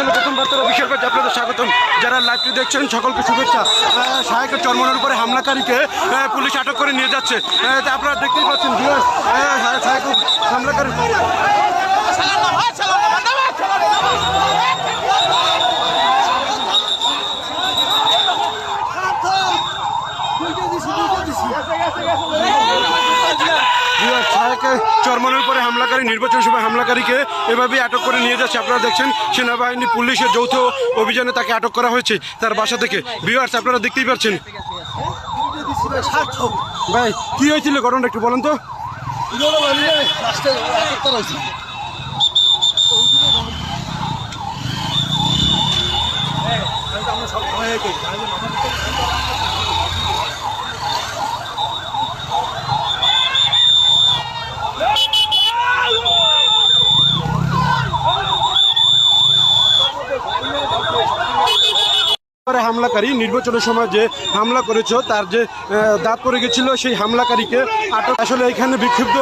বরিশালের প্রথম official page আপনাদের স্বাগতম। যারা লাইভটি দেখছেন সকলকে শুভেচ্ছা। শাহেকের চরমনের উপরে হামলাকারীকে পুলিশ আটক করে নিয়ে যাচ্ছে। আপনারা দেখতেই পাচ্ছেন viewers, আহ, শাহেকের হামলাকারী বিরাট শাহকে চরমনের উপরে হামলাকারী, নির্বাচন সভায় হামলাকারীকে এভাবে আটক করে নিয়ে যাচ্ছে। আপনারা দেখছেন, সেনাবাহিনী পুলিশের যৌথ অভিযানে তাকে আটক করা হয়েছে তার বাসা থেকে। বিহার্স আপনারা দেখতেই পাচ্ছেন। ভাই, কি হয়েছিল ঘটনাটা একটু বলেন তো। পরে হামলাকারী। নির্বাচনের সময় যে হামলা করেছ, তার যে দাঁত পড়ে গেছিল, সেই হামলাকারীকে আটক আসলে এখানে বিক্ষুব্ধ